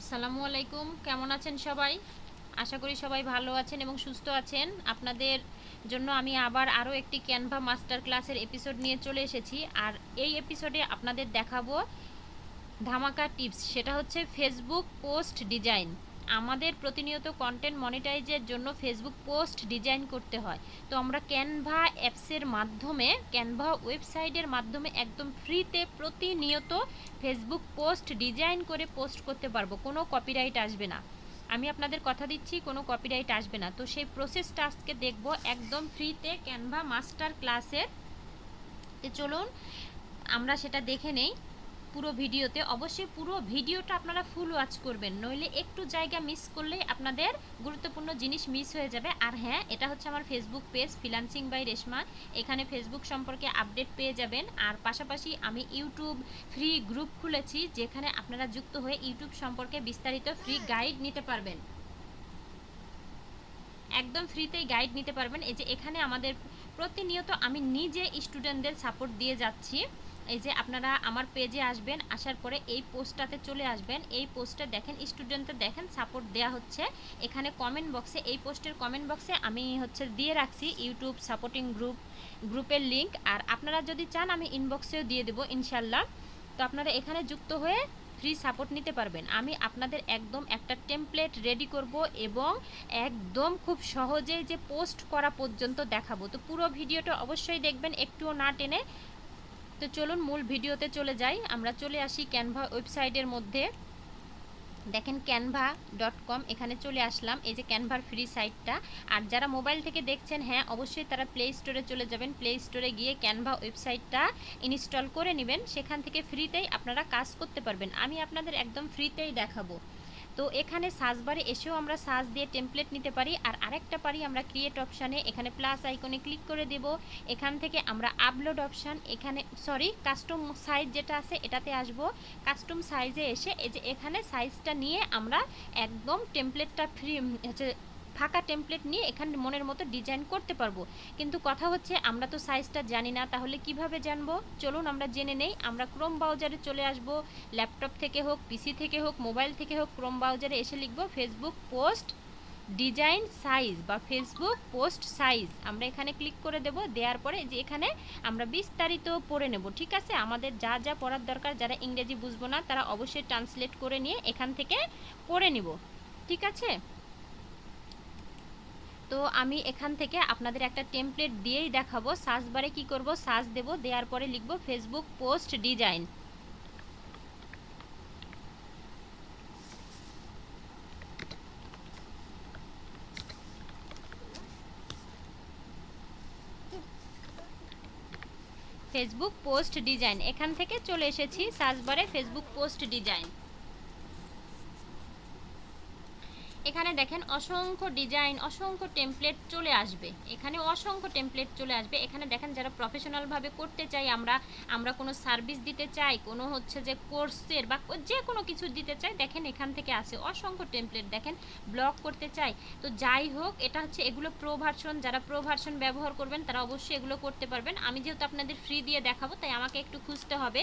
আসসালামু আলাইকুম। কেমন আছেন সবাই? আশা করি সবাই ভালো আছেন এবং সুস্থ আছেন। আপনাদের জন্য আমি আবার আরও একটি ক্যানভা মাস্টার ক্লাসের এপিসোড নিয়ে চলে এসেছি। আর এই এপিসোডে আপনাদের দেখাবো ধামাকা টিপস সেটা হচ্ছে ফেসবুক পোস্ট ডিজাইন আমাদের প্রতিনিয়ত কন্টেন্ট মনিটাইজের জন্য ফেসবুক পোস্ট ডিজাইন করতে হয়। তো আমরা ক্যানভা অ্যাপসের মাধ্যমে ক্যানভা ওয়েবসাইটের মাধ্যমে একদম ফ্রিতে প্রতিনিয়ত ফেসবুক পোস্ট ডিজাইন করে পোস্ট করতে পারব। কোনো কপিরাইট আসবে না। আমি আপনাদের কথা দিচ্ছি, কোনো কপিরাইট আসবে না। তো সেই প্রসেসটা আজকে দেখব একদম ফ্রিতে ক্যানভা মাস্টার ক্লাসের চলুন, আমরা সেটা দেখে নেই। পুরো ভিডিওতে, অবশ্যই পুরো ভিডিওটা আপনারা ফুল ওয়াচ করবেন। নইলে একটু জায়গা মিস করলেই আপনাদের গুরুত্বপূর্ণ জিনিস মিস হয়ে যাবে। আর হ্যাঁ এটা হচ্ছে আমার Facebook page freelancing by Reshma এখানে ফেসবুক সম্পর্কে আপডেট পেয়ে যাবেন। আর পাশাপাশি আমি ইউটিউব ফ্রি গ্রুপ খুলেছি, যেখানে আপনারা যুক্ত হয়ে ইউটিউব সম্পর্কে বিস্তারিত ফ্রি গাইড নিতে পারবেন। একদম ফ্রিতেই গাইড নিতে পারবেন। এই যে এখানে আমাদের প্রতিনিয়ত আমি নিজে স্টুডেন্টদের সাপোর্ট দিয়ে যাচ্ছি। এই যে আপনারা আমার পেজে আসবেন, আসার পরে এই পোস্টটাতে চলে আসবেন। এই পোস্টে দেখেন স্টুডেন্টদের দেখেন সাপোর্ট দেওয়া হচ্ছে। এখানে কমেন্ট বক্সে এই পোস্টের কমেন্ট বক্সে আমি হচ্ছে দিয়ে রাখছি ইউটিউব সাপোর্টিং গ্রুপ গ্রুপের লিঙ্ক আর আপনারা যদি চান, আমি ইনবক্সেও দিয়ে দেবো, ইনশাল্লাহ। তো আপনারা এখানে যুক্ত হয়ে ফ্রি সাপোর্ট নিতে পারবেন। আমি আপনাদের একদম একটা টেমপ্লেট রেডি করব এবং একদম খুব সহজেই যে পোস্ট করা পর্যন্ত দেখাবো। তো পুরো ভিডিওটা অবশ্যই দেখবেন, একটুও না টেনে তো চলুন মূল ভিডিওতে চলে যাই। আমরা চলে আসি ক্যানভা ওয়েবসাইটের মধ্যে। দেখেন ক্যানভা ডট কম এখানে চলে আসলাম। এই যে ক্যানভার ফ্রি সাইটটা আর যারা মোবাইল থেকে দেখছেন হ্যাঁ অবশ্যই তারা প্লে স্টোরে চলে যাবেন। প্লে স্টোরে গিয়ে ক্যানভা ওয়েবসাইটটা ইনস্টল করে নেবেন। সেখান থেকে ফ্রিতেই আপনারা কাজ করতে পারবেন। আমি আপনাদের একদম ফ্রিতেই দেখাবো। তো এখানে সার্চ বারে এসেও আমরা সার্চ দিয়ে টেমপ্লেট নিতে পারি। আর আরেকটা পারি আমরা ক্রিয়েট অপশানে এখানে প্লাস আইকনে ক্লিক করে দেব। এখান থেকে আমরা আপলোড অপশান এখানে সরি কাস্টম সাইজ যেটা আছে এটাতে আসব। কাস্টম সাইজে এসে এই যে এখানে সাইজটা নিয়ে আমরা একদম টেমপ্লেটটা ফ্রি হচ্ছে ফাঁকা টেমপ্লেট নিয়ে এখানে মনের মতো ডিজাইন করতে পারব। কিন্তু কথা হচ্ছে, আমরা তো সাইজটা জানি না, তাহলে কীভাবে জানব? চলুন, আমরা জেনে নেই। আমরা ক্রোম ব্রাউজারে চলে আসব। ল্যাপটপ থেকে হোক পিসি থেকে হোক মোবাইল থেকে হোক ক্রোম ব্রাউজারে এসে লিখব ফেসবুক পোস্ট ডিজাইন সাইজ বা ফেসবুক পোস্ট সাইজ আমরা এখানে ক্লিক করে দেব, দেওয়ার পরে যে এখানে আমরা বিস্তারিত পড়ে নেব, ঠিক আছে? আমাদের যা যা পড়ার দরকার, যারা ইংরেজি বুঝব না, তারা অবশ্যই ট্রান্সলেট করে নিয়ে এখান থেকে পড়ে নিব, ঠিক আছে? তো আমি এখান থেকে আপনাদের একটা টেমপ্লেট দিয়েই দেখাবো, সার্চ বারে কী করব, সার্চ দেবো, দেওয়ার পরে লিখব Facebook post design Facebook post design এখান থেকে চলে এসেছি সার্চ বারে ফেসবুক পোস্ট ডিজাইন এখানে দেখেন অসংখ্য ডিজাইন, অসংখ্য টেমপ্লেট চলে আসবে। এখানে অসংখ্য টেমপ্লেট চলে আসবে। এখানে দেখেন যারা প্রফেশনালভাবে করতে চাই আমরা আমরা কোনো সার্ভিস দিতে চাই, কোনো হচ্ছে যে কোর্সের বা যে কোনো কিছু দিতে চাই দেখেন এখান থেকে আসে অসংখ্য টেমপ্লেট দেখেন ব্লগ করতে চাই তো যাই হোক, এটা হচ্ছে এগুলো প্রো ভার্সন যারা প্রো ভার্সন ব্যবহার করবেন, তারা অবশ্যই এগুলো করতে পারবেন। আমি যেহেতু আপনাদের ফ্রি দিয়ে দেখাবো, তাই আমাকে একটু খুঁজতে হবে।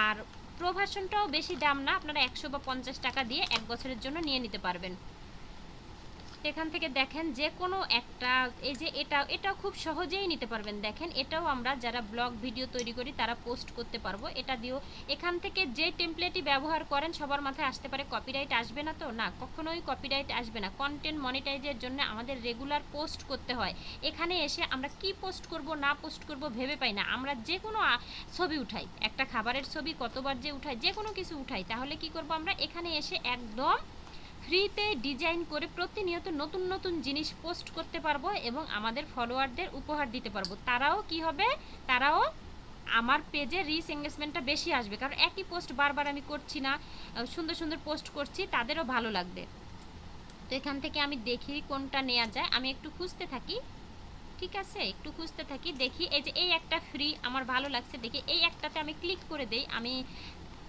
আর প্রো ভার্সনটাও বেশি দাম না, আপনারা একশো বা পঞ্চাশ টাকা দিয়ে এক বছরের জন্য নিয়ে নিতে পারবেন। এখান থেকে দেখেন যে কোনো একটা, এই যে এটা এটাও খুব সহজেই নিতে পারবেন। দেখেন, এটাও আমরা যারা ব্লগ, ভিডিও তৈরি করি, তারা পোস্ট করতে পারব। এটা দিয়েও এখান থেকে যে টেমপ্লেটই ব্যবহার করেন, সবার মাথায় আসতে পারে কপিরাইট আসবে না তো? না, কখনোই কপিরাইট আসবে না। কন্টেন্ট মনিটাইজের জন্য আমাদের রেগুলার পোস্ট করতে হয়। এখানে এসে আমরা কি পোস্ট করব, না পোস্ট করব ভেবে পাই না। আমরা যে কোনো ছবি উঠাই। একটা খাবারের ছবি, কতবার যে উঠাই, যে কোনো কিছু উঠাই। তাহলে কি করব আমরা? এখানে এসে একদম ফ্রিতে ডিজাইন করে প্রতিনিয়ত নতুন নতুন জিনিস পোস্ট করতে পারব এবং আমাদের ফলোয়ারদের উপহার দিতে পারব। তারাও কি হবে? তারাও আমার পেজে রিচ এঙ্গেজমেন্টটা বেশি আসবে। কারণ একই পোস্ট বারবার আমি করছি না সুন্দর সুন্দর পোস্ট করছি, তাদেরও ভালো লাগবে। তো এখান থেকে আমি দেখি কোনটা নেওয়া যায়। আমি একটু খুঁজতে থাকি। ঠিক আছে? একটু খুঁজতে থাকি, দেখি এই যে এই একটা ফ্রি আমার ভালো লাগছে দেখি। এই একটাতে আমি ক্লিক করে দেই, আমি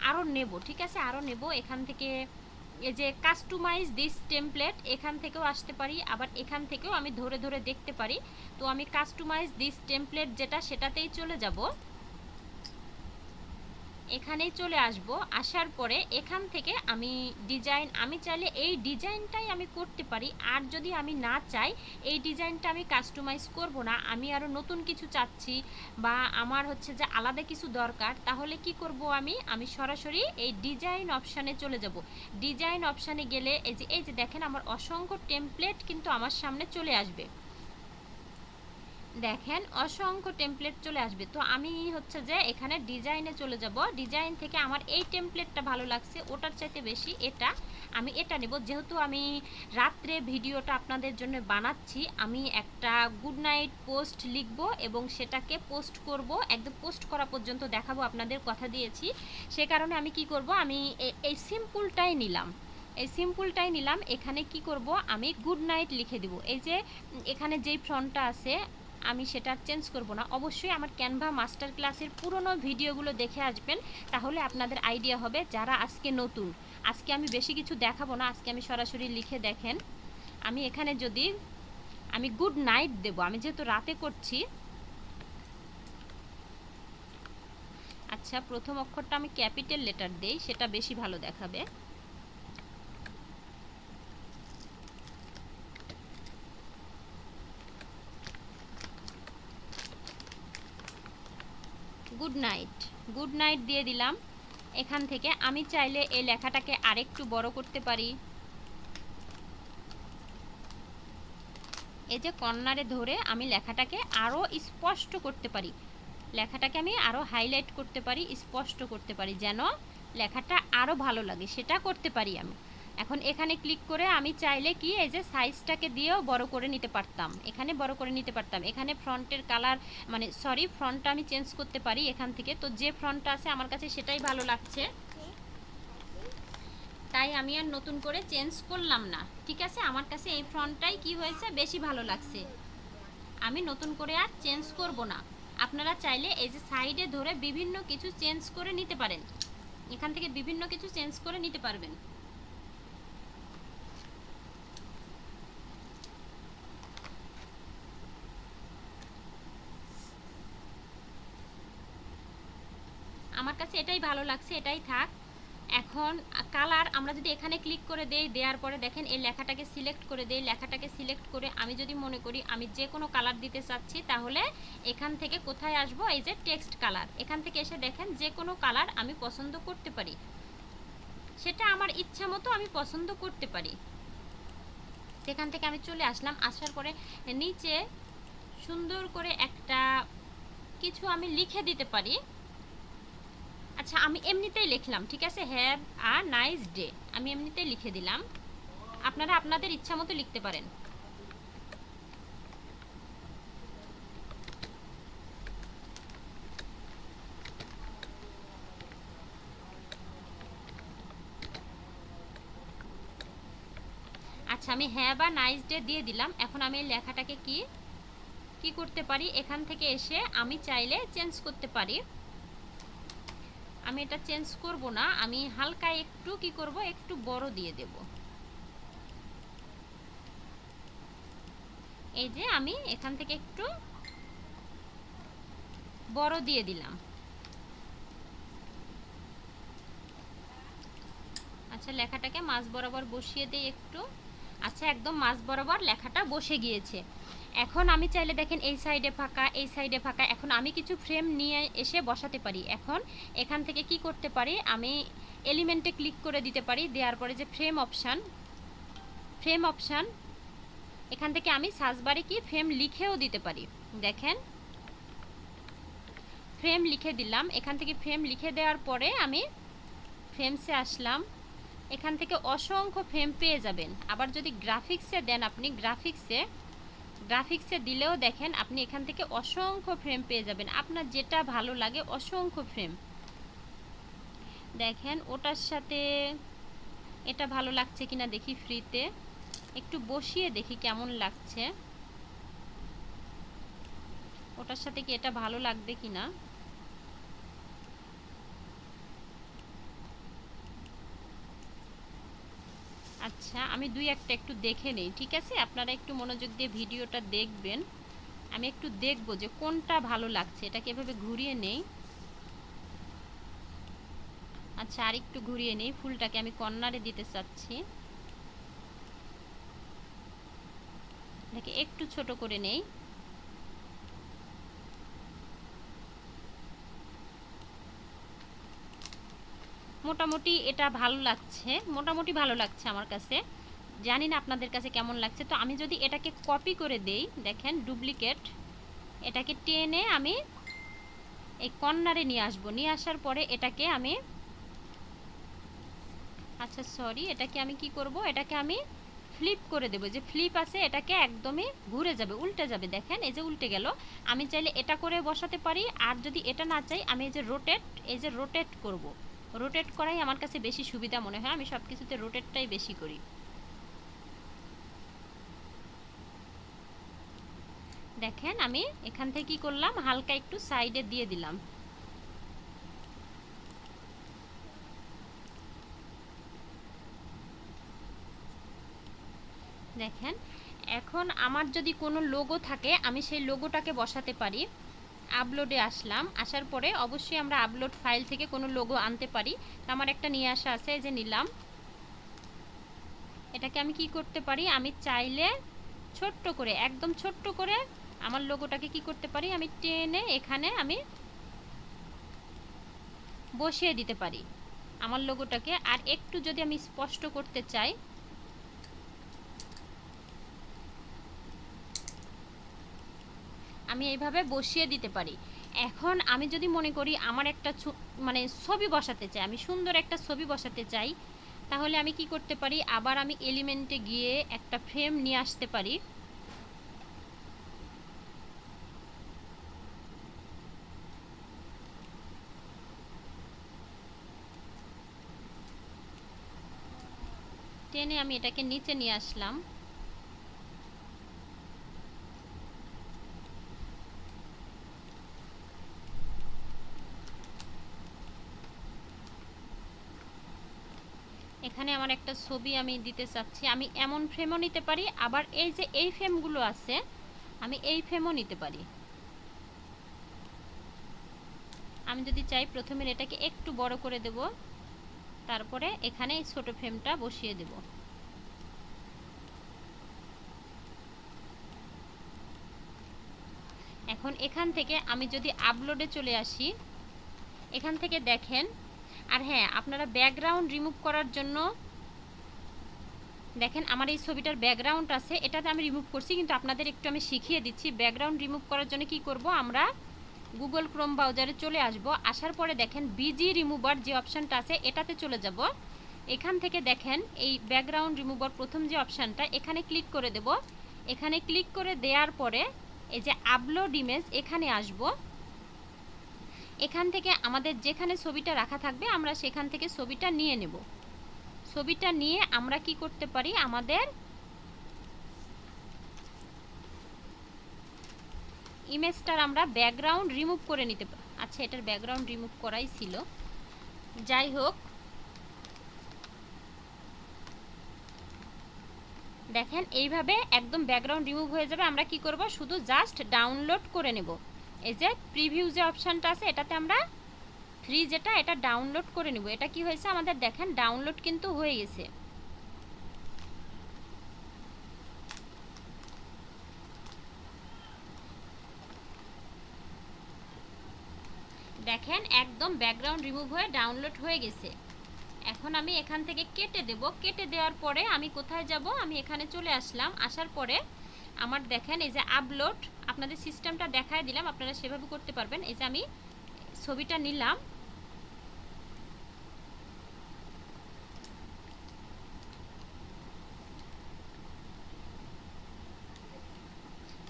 আরও নেব। ঠিক আছে? আরও নেব। এখান থেকে এই যে কাস্টমাইজ দিস টেমপ্লেট এখান থেকেও আসতে পারি, আবার এখান থেকেও আমি ধরে ধরে দেখতে পারি। তো আমি কাস্টমাইজ দিস টেমপ্লেট যেটা, সেটাতেই চলে যাব। এখানেই চলে আসব। আসার পরে এখান থেকে আমি ডিজাইন আমি চাইলে এই ডিজাইনটাই আমি করতে পারি। আর যদি আমি না চাই, এই ডিজাইনটা আমি কাস্টমাইজ করব না। আমি আরও নতুন কিছু চাচ্ছি বা আমার হচ্ছে যে আলাদা কিছু দরকার, তাহলে কি করব আমি? আমি সরাসরি এই ডিজাইন অপশানে চলে যাব। ডিজাইন অপশানে গেলে এই যে এই যে দেখেন আমার অসংখ্য টেমপ্লেট কিন্তু আমার সামনে চলে আসবে। দেখেন, অসংখ্য টেমপ্লেট চলে আসবে। তো আমি হচ্ছে যে এখানে ডিজাইনে চলে যাব। ডিজাইন থেকে আমার এই টেমপ্লেটটা ভালো লাগছে, ওটার চাইতে বেশি এটা। আমি এটা নেব। যেহেতু আমি রাত্রে ভিডিওটা আপনাদের জন্য বানাচ্ছি, আমি একটা গুড নাইট পোস্ট লিখব এবং সেটাকে পোস্ট করব। একদম পোস্ট করা পর্যন্ত দেখাবো আপনাদের কথা দিয়েছি। সে কারণে আমি কি করব, আমি এই সিম্পলটাই নিলাম। এই সিম্পলটাই নিলাম। এখানে কি করব, আমি গুড নাইট লিখে দিব। এই যে এখানে যেই ফ্রন্টটা আছে আমি সেটা চেঞ্জ করব না। অবশ্যই আমার ক্যানভা মাস্টার ক্লাসের পুরনো ভিডিওগুলো দেখে আসবেন, তাহলে আপনাদের আইডিয়া হবে যারা আজকে নতুন। আজকে আমি বেশি কিছু দেখাবো না, আজকে আমি সরাসরি লিখে দেখেন। আমি এখানে যদি, আমি গুড নাইট দেব, আমি যেহেতু রাতে করছি। আচ্ছা প্রথম অক্ষরটা আমি ক্যাপিটাল লেটার দেই, সেটা বেশি ভালো দেখাবে। গুড নাইট গুড নাইট দিয়ে দিলাম। এখান থেকে আমি চাইলে এই লেখাটাকে আরেকটু বড় করতে পারি। এই যে কর্নারে ধরে আমি লেখাটাকে আরও স্পষ্ট করতে পারি। লেখাটাকে আমি আরও হাইলাইট করতে পারি, স্পষ্ট করতে পারি যেন লেখাটা আরও ভালো লাগে, সেটা করতে পারি আমি। এখন এখানে ক্লিক করে আমি চাইলে কি, এই যে সাইজটাকে দিয়েও বড় করে নিতে পারতাম। এখানে বড় করে নিতে পারতাম। এখানে ফ্রন্টের কালার মানে সরি ফ্রন্টটা আমি চেঞ্জ করতে পারি এখান থেকে। তো যে ফ্রন্টটা আছে আমার কাছে সেটাই ভালো লাগছে। তাই আমি আর নতুন করে চেঞ্জ করলাম না। ঠিক আছে? আমার কাছে এই ফ্রন্টটাই কি হয়েছে? বেশি ভালো লাগছে। আমি নতুন করে আর চেঞ্জ করব না। আপনারা চাইলে এই যে সাইডে ধরে বিভিন্ন কিছু চেঞ্জ করে নিতে পারেন। এখান থেকে বিভিন্ন কিছু চেঞ্জ করে নিতে পারবেন। এটাই ভালো লাগছে, এটাই থাক। এখন কালার আমরা যদি এখানে ক্লিক করে দেই, দেওয়ার পরে দেখেন এই লেখাটাকে সিলেক্ট করে দেই, লেখাটাকে সিলেক্ট করে আমি যদি মনে করি আমি যে কোনো কালার দিতে চাচ্ছি, তাহলে এখান থেকে কোথায় আসব? এই যে টেক্সট কালার এখান থেকে এসে দেখেন যে কোনো কালার আমি পছন্দ করতে পারি। সেটা আমার ইচ্ছা মতো আমি পছন্দ করতে পারি। সেখান থেকে আমি চলে আসলাম, আসার পরে নিচে সুন্দর করে একটা কিছু আমি লিখে দিতে পারি। আচ্ছা আমি এমনিতেই লিখলাম, ঠিক আছে? হ্যাভ আ নাইস ডে আমি এমনিতেই লিখে দিলাম। আপনারা আপনাদের ইচ্ছা মতো লিখতে পারেন। আচ্ছা আমি হ্যাঁ বা নাইস ডে দিয়ে দিলাম। এখন আমি লেখাটাকে কি কি করতে পারি? এখান থেকে এসে আমি চাইলে চেঞ্জ করতে পারি। আমি এটা চেঞ্জ করব না, আমি হালকা একটু কি করব, একটু বড় দিয়ে দেব। এই যে আমি এখান থেকে একটু বড় দিয়ে দিলাম। আচ্ছা লেখাটাকে মাছ বরাবর বসিয়ে দিই একটু। আচ্ছা একদম মাছ বরাবর লেখাটা বসে গিয়েছে। এখন আমি চাইলে দেখেন এই সাইডে ফাঁকা, এই সাইডে ফাঁকা। এখন আমি কিছু ফ্রেম নিয়ে এসে বসাতে পারি। এখন এখান থেকে কি করতে পারি? আমি এলিমেন্টে ক্লিক করে দিতে পারি। দেওয়ার পরে যে ফ্রেম অপশান ফ্রেম অপশান এখান থেকে আমি সাজবারে কি? ফ্রেম লিখেও দিতে পারি। দেখেন ফ্রেম লিখে দিলাম। এখান থেকে ফ্রেম লিখে দেওয়ার পরে আমি ফ্রেমসে আসলাম। এখান থেকে অসংখ্য ফ্রেম পেয়ে যাবেন। আবার যদি গ্রাফিক্সে দেন আপনি গ্রাফিক্সে গ্রাফিক্সে দিলেও দেখেন আপনি এখান থেকে অসংখ্য ফ্রেম পেয়ে যাবেন। আপনার যেটা ভালো লাগে অসংখ্য ফ্রেম দেখেন ওটার সাথে এটা ভালো লাগছে কিনা দেখি ফ্রিতে একটু বসিয়ে দেখি কেমন লাগছে। ওটার সাথে কি এটা ভালো লাগবে কিনা? আচ্ছা আমি দুই একটা একটু দেখে নেই, ঠিক আছে? আপনারা একটু মনোযোগ দিয়ে ভিডিওটা দেখবেন। আমি একটু দেখব যে কোনটা ভালো লাগছে এটাকে এভাবে ঘুরিয়ে নেই? আচ্ছা আর একটু ঘুরিয়ে নেই, ফুলটাকে আমি কর্নারে দিতে চাচ্ছি। এটাকে একটু ছোট করে নেই। মোটামুটি এটা ভালো লাগছে, মোটামুটি ভালো লাগছে আমার কাছে। জানি না আপনাদের কাছে কেমন লাগছে, তো আমি যদি এটাকে কপি করে দেই, দেখেন ডুপ্লিকেট এটাকে টেনে আমি এই কর্নারে নিয়ে আসব। নিয়ে আসার পরে এটাকে আমি আচ্ছা সরি এটাকে আমি কি করব? এটাকে আমি ফ্লিপ করে দেবো। যে ফ্লিপ আছে, এটাকে একদমই ঘুরে যাবে, উল্টে যাবে। দেখেন, এই যে উল্টে গেল। আমি চাইলে এটা করে বসাতে পারি, আর যদি এটা না চাই, আমি এই যে রোটেট এই যে রোটেট করব। রোটেট করাই আমার কাছে বেশি সুবিধা মনে হয়। আমি সব কিছুতে রোটেটটাই বেশি করি। দেখেন, আমি এখান থেকে কি করলাম? হালকা একটু সাইডে দিয়ে দিলাম। দেখেন, এখন আমার যদি কোনো লোগো থাকে, আমি সেই লোগোটাকে বসাতে পারি। আপলোডে আসলাম। আসার পরে অবশ্যই আমরা আপলোড ফাইল থেকে কোনো লোগো আনতে পারি। আমার একটা নিয়ে আসা আছে যে নিলাম। এটাকে আমি কি করতে পারি? আমি চাইলে ছোট্ট করে, একদম ছোট্ট করে আমার লোগোটাকে কি করতে পারি? আমি টেনে এখানে আমি বসিয়ে দিতে পারি আমার লোগোটাকে আর একটু যদি আমি স্পষ্ট করতে চাই আমি এইভাবে বসিয়ে দিতে পারি। এখন আমি যদি মনে করি আমার একটা মানে ছবি বসাতে চাই, আমি সুন্দর একটা ছবি বসাতে চাই, তাহলে আমি কি করতে পারি? আবার আমি এলিমেন্টে গিয়ে একটা ফ্রেম নিয়ে আসতে পারি। টেনে আমি এটাকে নিচে নিয়ে আসলাম। এখানে আমার একটা ছবি আমি দিতে চাচ্ছি। আমি এমন ফ্রেমও নিতে পারি, আবার এই যে এই ফ্রেমগুলো আছে, আমি এই ফ্রেমও নিতে পারি। আমি যদি চাই প্রথমে এটাকে একটু বড় করে দেব, তারপরে এখানে এই ছোট ফ্রেমটা বসিয়ে দেব। এখন এখান থেকে আমি যদি আপলোডে চলে আসি, এখান থেকে দেখেন আর হ্যাঁ আপনারা ব্যাকগ্রাউন্ড রিমুভ করার জন্য দেখেন আমার এই ছবিটার ব্যাকগ্রাউন্ড আছে, এটাতে আমি রিমুভ করছি, কিন্তু আপনাদের একটু আমি শিখিয়ে দিচ্ছি ব্যাকগ্রাউন্ড রিমুভ করার জন্য কি করব, আমরা গুগল ক্রোম ব্রাউজারে চলে আসব, আসার পরে দেখেন বিজি রিমুভার যে অপশানটা আছে, এটাতে চলে যাব। এখান থেকে দেখেন এই ব্যাকগ্রাউন্ড রিমুভার প্রথম যে অপশানটা এখানে ক্লিক করে দেব। এখানে ক্লিক করে দেওয়ার পরে এই যে আপলোড ইমেজ এখানে আসব। এখান থেকে আমাদের যেখানে ছবিটা রাখা থাকবে, আমরা সেখান থেকে ছবিটা নিয়ে নেব। ছবিটা নিয়ে আমরা কি করতে পারি? আমাদের ইমেজটার আমরা ব্যাকগ্রাউন্ড রিমুভ করে নিতে আচ্ছা এটার ব্যাকগ্রাউন্ড রিমুভ করাই ছিল। যাই হোক। দেখেন, এইভাবে একদম ব্যাকগ্রাউন্ড রিমুভ হয়ে যাবে। আমরা কি করব? শুধু জাস্ট ডাউনলোড করে নেব। এই যে প্রিভিউ যে অপশানটা আছে, এটাতে আমরা ফ্রি যেটা, এটা ডাউনলোড করে নেব। এটা কি হয়েছে আমাদের দেখেন ডাউনলোড কিন্তু হয়ে গেছে। দেখেন, একদম ব্যাকগ্রাউন্ড রিমুভ হয়ে ডাউনলোড হয়ে গেছে। এখন আমি এখান থেকে কেটে দেব। কেটে দেওয়ার পরে আমি কোথায় যাব? আমি এখানে চলে আসলাম। আসার পরে আমার দেখেন, এই যে আপলোড আপনাদের সিস্টেমটা দেখায় দিলাম, আপনারা সেভাবে করতে পারবেন। এই যে আমি ছবিটা নিলাম।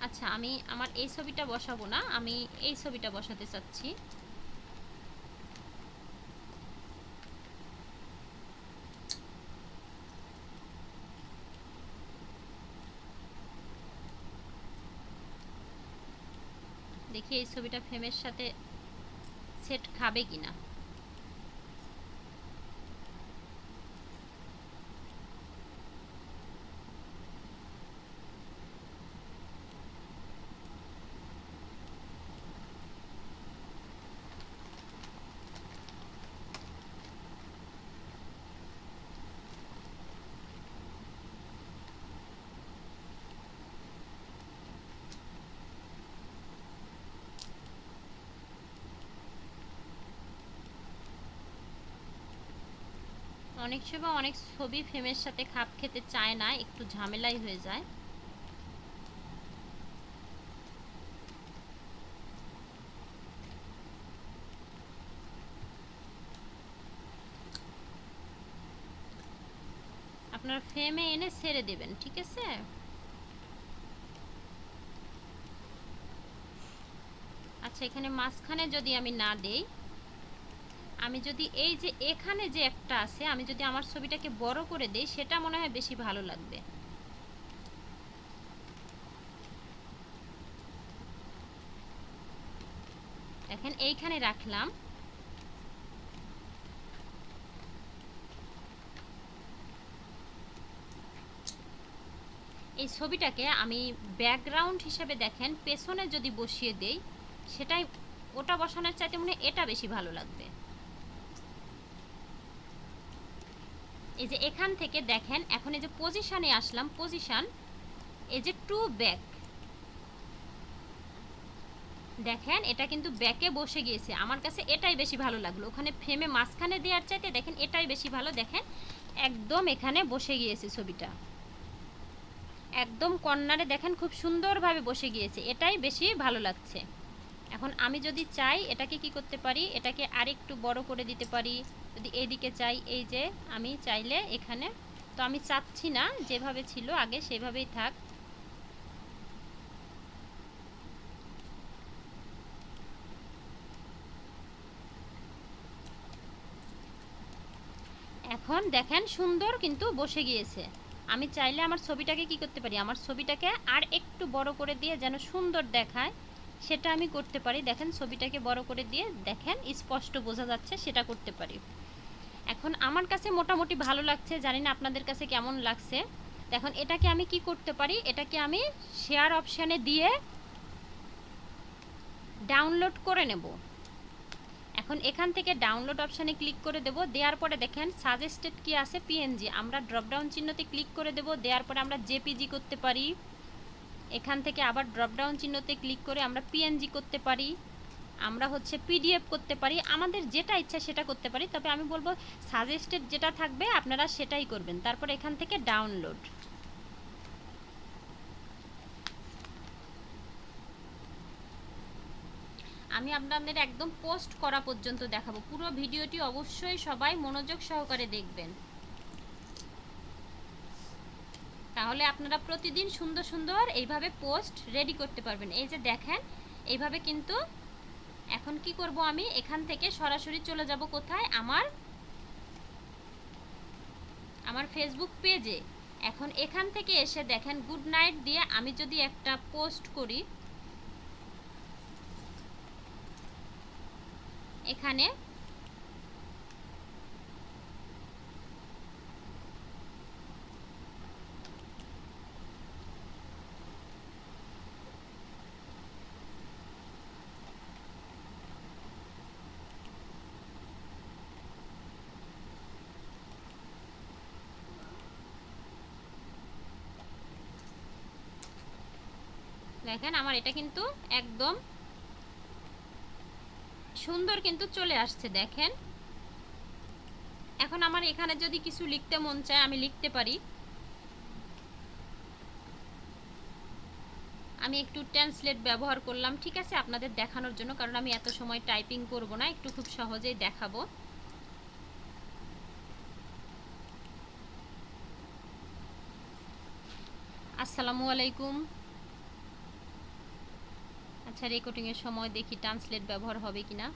আচ্ছা আমি আমার এই ছবিটা বসাবো না, আমি এই ছবিটা বসাতে চাচ্ছি। দেখি এই ছবিটা ফ্রেমের সাথে সেট খাবে কিনা। অনেক সময় অনেক ছবি ফ্রেমের সাথে খাপ খেতে চায় না, একটু ঝামেলাই হয়ে যায়। আপনার ফ্রেমে এনে ছেড়ে দেবেন, ঠিক আছে? আচ্ছা এখানে মাঝখানে যদি আমি না দেই আমি যদি এই যে এখানে যে একটা আছে, আমি যদি আমার ছবিটাকে বড় করে দেই, সেটা মনে হয় বেশি ভালো লাগবে। দেখেন, এইখানে রাখলাম। এই ছবিটাকে আমি ব্যাকগ্রাউন্ড হিসেবে দেখেন, পেছনে যদি বসিয়ে দেই, সেটাই ওটা বসানোর চাইতে মনে এটা বেশি ভালো লাগবে। এই যে এখান থেকে দেখেন, এখন এই যে পজিশানে আসলাম পজিশান এই যে টু ব্যাক দেখেন, এটা কিন্তু ব্যাকে বসে গিয়েছে। আমার কাছে এটাই বেশি ভালো লাগল। ওখানে ফ্রেমে মাঝখানে দেওয়ার চাইতে দেখেন, এটাই বেশি ভালো। দেখেন, একদম এখানে বসে গিয়েছে ছবিটা। একদম কর্নারে দেখেন, খুব সুন্দরভাবে বসে গিয়েছে। এটাই বেশি ভালো লাগছে। এখন আমি যদি চাই, এটাকে কি করতে পারি? এটাকে আরেকটু বড় করে দিতে পারি। যদি এইদিকে চাই, এই যে আমি চাইলে এখানে, তো আমি চাচ্ছি না, যেভাবে ছিল আগে সেভাবেই থাক। এখন দেখেন সুন্দর কিন্তু বসে গিয়েছে। আমি চাইলে আমার ছবিটাকে কি করতে পারি? আমার ছবিটাকে আর একটু বড় করে দিয়ে যেন সুন্দর দেখায়। সেটা আমি করতে পারি। দেখেন, ছবিটাকে বড় করে দিয়ে দেখেন, স্পষ্ট বোঝা যাচ্ছে সেটা করতে পারি। এখন আমার কাছে মোটামুটি ভালো লাগছে, জানি না আপনাদের কাছে কেমন লাগছে। দেখুন, এটাকে আমি কি করতে পারি? এটাকে আমি শেয়ার অপশানে দিয়ে ডাউনলোড করে নেব। এখন এখান থেকে ডাউনলোড অপশানে ক্লিক করে দেব। দেওয়ার পরে দেখেন সাজেস্টেড কি আছে? পিএনজি আমরা ড্রপডাউন চিহ্নতে ক্লিক করে দেব। দেওয়ার পরে আমরা জেপিজি করতে পারি। এখান থেকে আবার ড্রপডাউন চিহ্নতে ক্লিক করে আমরা পিএনজি করতে পারি, আমরা হচ্ছে পিডিএফ করতে পারি, আমাদের যেটা ইচ্ছা সেটা করতে পারি, তবে আমি বলব সাজেস্টেড যেটা থাকবে আপনারা সেটাই করবেন, তারপর এখান থেকে ডাউনলোড আমি আপনাদের একদম পোস্ট করা পর্যন্ত দেখাবো, পুরো ভিডিওটি অবশ্যই সবাই মনোযোগ সহকারে দেখবেন। তাহলে আপনারা প্রতিদিন সুন্দর সুন্দর এইভাবে পোস্ট রেডি করতে পারবেন। এই যে দেখেন, এইভাবে কিন্তু এখন কি করব আমি? এখান থেকে সরাসরি চলে যাব কোথায়? আমার আমার ফেসবুক পেজে এখন এখান থেকে এসে দেখেন গুড নাইট দিয়ে আমি যদি একটা পোস্ট করি, এখানে দেখেন, আমার এটা কিন্তু একদম সুন্দর কিন্তু চলে আসছে, দেখেন। এখন আমার এখানে যদি কিছু লিখতে মন চায়, আমি লিখতে পারি। আমি একটু ট্রান্সলেট ব্যবহার করলাম, ঠিক আছে? আপনাদের দেখানোর জন্য, কারণ আমি এত সময় টাইপিং করব না, একটু খুব সহজেই দেখাবো। আসসালামু আলাইকুম। আচ্ছা রেকর্ডিংয়ের সময় দেখি ট্রান্সলেট ব্যবহার হবে কি না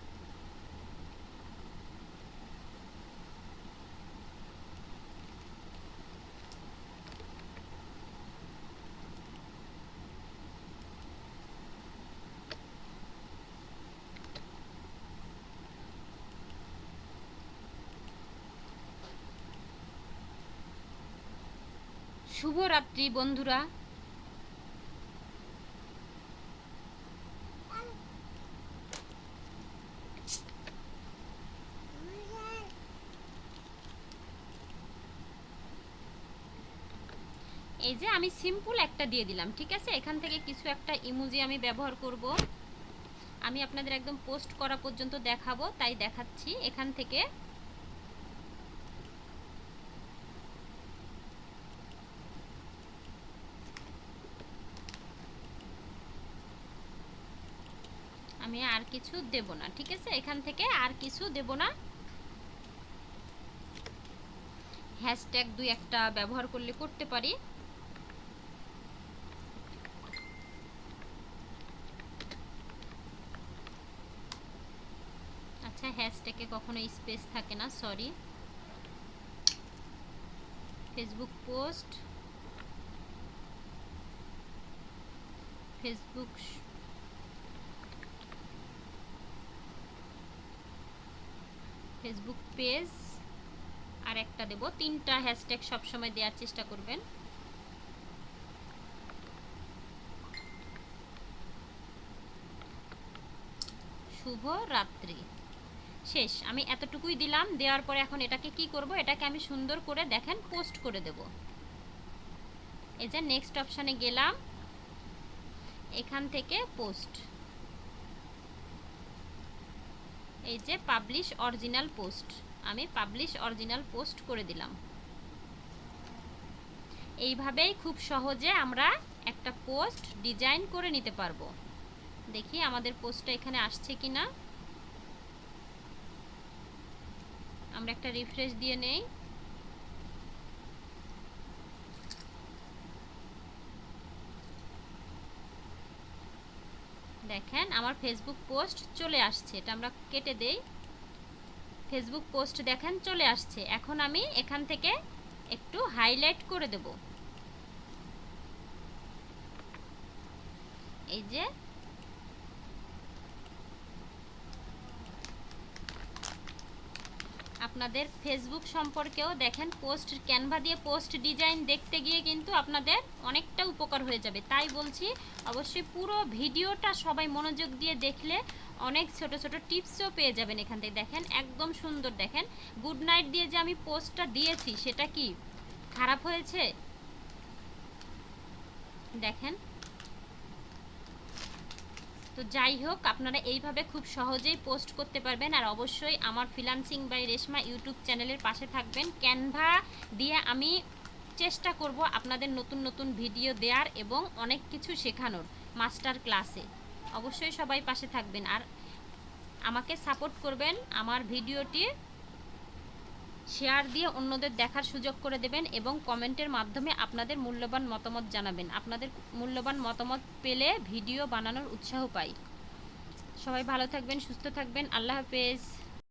শুভরাত্রি বন্ধুরা। যে আমি সিম্পল একটা দিয়ে দিলাম, ঠিক আছে? এখান থেকে কিছু একটা ইমোজি আমি ব্যবহার করব। আমি আপনাদের একদম পোস্ট করা পর্যন্ত দেখাবো, তাই দেখাচ্ছি। এখান থেকে আমি আর কিছু দেব না, ঠিক আছে? এখান থেকে আর কিছু দেব না। হ্যাশট্যাগ দুই একটা ব্যবহার করলে করতে পারি। কখনো স্পেস থাকে না sorry Facebook post Facebook Facebook page আর একটা দেব। তিনটা হ্যাশট্যাগ সবসময় দেওয়ার চেষ্টা করবেন। শুভ রাত্রি। শেষ। আমি এতটুকুই দিলাম, দেওয়ার পরে এখন এটাকে কি করব? এটাকে আমি সুন্দর করে দেখেন, পোস্ট করে দেব। এই যে নেক্সট অপশানে গেলাম, এখান থেকে পোস্ট। এই যে পাবলিশ অরিজিনাল পোস্ট, আমি পাবলিশ অরিজিনাল পোস্ট করে দিলাম। এইভাবেই খুব সহজে আমরা একটা পোস্ট ডিজাইন করে নিতে পারব। দেখি আমাদের পোস্টটা এখানে আসছে কি না আমরা একটা রিফ্রেশ দিয়ে নেই। দেখেন, আমার ফেসবুক পোস্ট চলে আসছে, এটা আমরা কেটে দেই। ফেসবুক পোস্ট দেখেন, চলে আসছে। এখন আমি এখান থেকে একটু হাইলাইট করে দেব। এই যে আপনাদের ফেসবুক সম্পর্কেও দেখেন পোস্ট ক্যানভা দিয়ে পোস্ট ডিজাইন দেখতে গিয়ে কিন্তু আপনাদের অনেকটা উপকার হয়ে যাবে। তাই বলছি, অবশ্যই পুরো ভিডিওটা সবাই মনোযোগ দিয়ে দেখলে অনেক ছোট ছোট টিপসও পেয়ে যাবেন এখান থেকে। দেখেন, একদম সুন্দর দেখেন। গুড নাইট দিয়ে যে আমি পোস্টটা দিয়েছি, সেটা কি? খারাপ হয়েছে? দেখেন তো যাই হোক, আপনারা এইভাবে খুব সহজেই পোস্ট করতে পারবেন। আর অবশ্যই আমার ফিলান্সিং বাই রেশমা ইউটিউব চ্যানেলের পাশে থাকবেন। ক্যানভা দিয়ে আমি চেষ্টা করব আপনাদের নতুন নতুন ভিডিও দেওয়ার এবং অনেক কিছু শেখানোর মাস্টার ক্লাসে অবশ্যই সবাই পাশে থাকবেন। আর আমাকে সাপোর্ট করবেন আমার ভিডিওটি শেয়ার দিয়ে অন্যদের দেখার সুযোগ করে দেবেন এবং কমেন্টের মাধ্যমে আপনাদের মূল্যবান মতামত জানাবেন। আপনাদের মূল্যবান মতামত পেলে ভিডিও বানানোর উৎসাহ পাই। সবাই ভালো থাকবেন, সুস্থ থাকবেন। আল্লাহ হাফেজ।